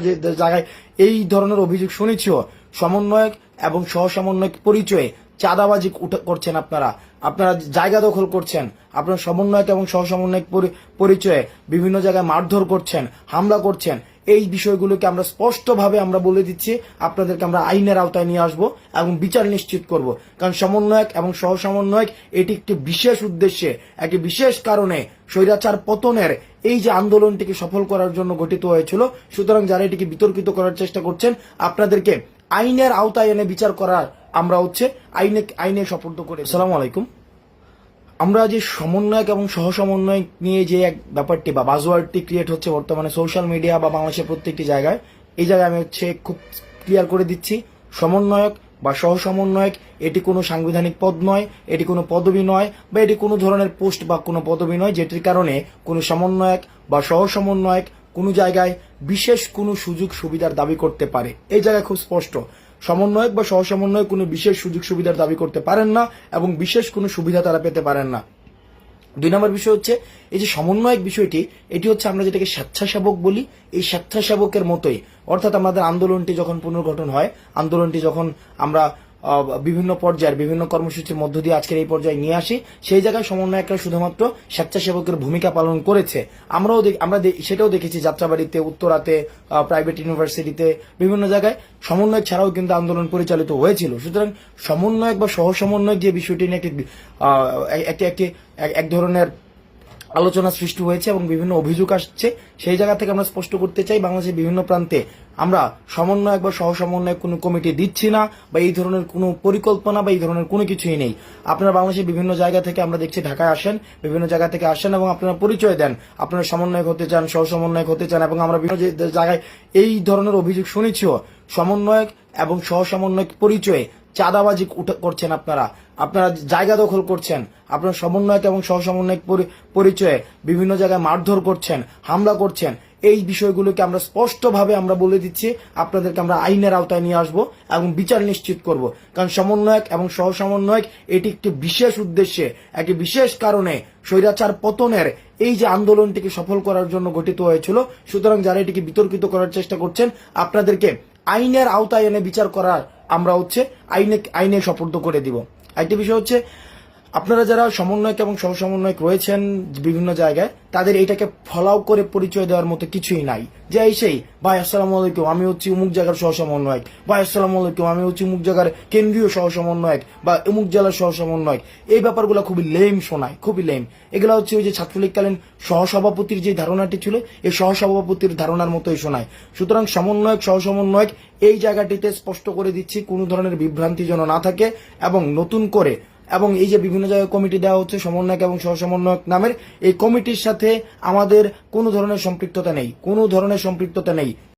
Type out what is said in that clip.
জায়গায় এই ধরনের অভিযোগ শুনেছিও। সমন্বয়ক এবং সহ সমন্বয়ক পরিচয়ে চাঁদাবাজি করছেন আপনারা। আপনারা জায়গা দখল করছেন। আপনার সমন্বয়ক এবং সহ সমন্বয়ক পরি- পরিচয়ে বিভিন্ন জায়গায় মারধর করছেন, হামলা করছেন। এই বিষয়গুলোকে আমরা স্পষ্টভাবে আমরা বলে দিচ্ছি। আপনাদেরকে আমরা আইনের আওতায় নিয়ে আসব এবং বিচার নিশ্চিত করব। কারণ সমন্বয়ক এবং সহ সমন্বয়ক এটি একটি বিশেষ উদ্দেশ্যে, একটি বিশেষ কারণে স্বৈরাচার পতনের এই যে আন্দোলনটিকে সফল করার জন্য গঠিত হয়েছিল, সুতরাং যারা এটিকে বিতর্কিত করার চেষ্টা করছেন, আপনাদেরকে আইনের আওতায় এনে বিচার করার আমরা হচ্ছে আইনে আইনে সপর্দ করে সালাম আলাইকুম। আমরা যে সমন্বয়ক এবং সহ সমন্বয়ক নিয়ে যে এক ব্যাপারটি বা বাজওয়ার্ডটি ক্রিয়েট হচ্ছে বর্তমানে সোশ্যাল মিডিয়া বা বাংলাদেশের প্রত্যেকটি জায়গায়, এই জায়গায় আমি হচ্ছে খুব ক্লিয়ার করে দিচ্ছি, সমন্বয়ক বা সহ সমন্বয়ক এটি কোনো সাংবিধানিক পদ নয়, এটি কোনো পদবি নয়, বা এটি কোনো ধরনের পোস্ট বা কোনো পদবি নয়, যেটির কারণে কোনো সমন্বয়ক বা সহসমন্বয়ক কোনো জায়গায় বিশেষ কোনো সুযোগ সুবিধার দাবি করতে পারে। এই জায়গায় খুব স্পষ্ট। সমন্বয়ক বা সহ সমন্বয়ক কোনো বিশেষ সুযোগ সুবিধার দাবি করতে পারেন না এবং বিশেষ কোনো সুবিধা তারা পেতে পারেন না। দুই নম্বর বিষয় হচ্ছে, এই যে সমন্বয়ক বিষয়টি, এটি হচ্ছে আমরা যেটাকে স্বেচ্ছাসেবক বলি, এই স্বেচ্ছাসেবকের মতোই। অর্থাৎ আমাদের আন্দোলনটি যখন পুনর্গঠন হয়, আন্দোলনটি যখন আমরা বিভিন্ন পর্যায়ের, বিভিন্ন কর্মসূচির মধ্য দিয়ে আজকের এই পর্যায়ে নিয়ে আসি। সেই জায়গায় সমন্বয়করা শুধুমাত্র স্বেচ্ছাসেবকের ভূমিকা পালন করেছে। আমরাও আমরা সেটাও দেখেছি যাত্রাবাড়িতে, উত্তরাতে প্রাইভেট ইউনিভার্সিটিতে বিভিন্ন জায়গায়। সমন্বয় ছাড়াও কিন্তু আন্দোলন পরিচালিত হয়েছিল। সুতরাং সমন্বয়ক বা সহ সমন্বয়ক যে বিষয়টি নিয়ে একটি একটি একটি এক- এক ধরনের আলোচনা সৃষ্টি হয়েছে এবং বিভিন্ন অভিযোগ আসছে। সেই জায়গা থেকে আমরা স্পষ্ট করতে চাই, বাংলাদেশের বিভিন্ন প্রান্তে আমরা সমন্বয়ক বা সহ সমন্বয়ক কোনো কমিটি দিচ্ছি না বা এই ধরনের কোনো পরিকল্পনা বা এই ধরনের কোনো কিছুই নেই। আপনারা বাংলাদেশের বিভিন্ন জায়গা থেকে আমরা দেখছি ঢাকায় আসেন, বিভিন্ন জায়গা থেকে আসেন এবং আপনারা পরিচয় দেন। আপনারা সমন্বয়ক হতে চান সহ সমন্বয়ক হতে চান এবং আমরা বিভিন্ন জায়গায় এই ধরনের অভিযোগ শুনেছিও। সমন্বয়ক এবং সহ সমন্বয়ক পরিচয়ে চাঁদাবাজি করছেন আপনারা। আপনারা জায়গা দখল করছেন। আপনার সমন্বয়ক এবং সহ সমন্বয়ক পরি- পরিচয়ে বিভিন্ন জায়গায় মারধর করছেন, হামলা করছেন। এই বিষয়গুলোকে আমরা স্পষ্টভাবে আমরা বলে দিচ্ছি। আপনাদেরকে আমরা আইনের আওতায় নিয়ে আসব এবং বিচার নিশ্চিত করব। কারণ সমন্বয়ক এবং সহ সমন্বয়ক এটি একটি বিশেষ উদ্দেশ্যে, একটি বিশেষ কারণে স্বৈরাচার পতনের এই যে আন্দোলনটিকে সফল করার জন্য গঠিত হয়েছিল, সুতরাং যারা এটিকে বিতর্কিত করার চেষ্টা করছেন, আপনাদেরকে আইনের আওতায় এনে বিচার করার আমরা হচ্ছে আইনে আইনে সপর্দ করে দিব। আরেকটি বিষয় হচ্ছে আপনারা যারা সমন্বয়ক এবং সহ সমন্বয়ক রয়েছেন বিভিন্ন জায়গায়, তাদের এটাকে ফলাও করে পরিচয় দেওয়ার মতো কিছুই নাই। যে এই সেই, ভাই, আসসালামু আলাইকুম, আমি হচ্ছি অমুক জায়গার সহ সমন্বয়ক ভাই, আসসালামু আলাইকুম, আমি হচ্ছি অমুক জায়গার কেন্দ্রীয় সহ সমন্বয়ক বা অমুক জেলার সহ সমন্বয়ক এই ব্যাপারগুলো খুবই লেম শোনায়, খুবই লেম এগুলো হচ্ছে ওই যে ছাত্রলীগকালীন সহসভাপতির যে ধারণাটি ছিল, এই সহসভাপতির ধারণার মতোই শোনায়। সুতরাং সমন্বয়ক সহ সমন্বয়ক এই জায়গাটিতে স্পষ্ট করে দিচ্ছি, কোনো ধরনের বিভ্রান্তি যেন না থাকে এবং নতুন করে এবং এই যে বিভিন্ন জায়গায় কমিটি দেওয়া হচ্ছে, সমন্বয়ক এবং সহসমন্বয়ক নামের, এই কমিটির সাথে আমাদের কোনো ধরনের সম্পৃক্ততা নেই। কোনো ধরনের সম্পৃক্ততা নেই।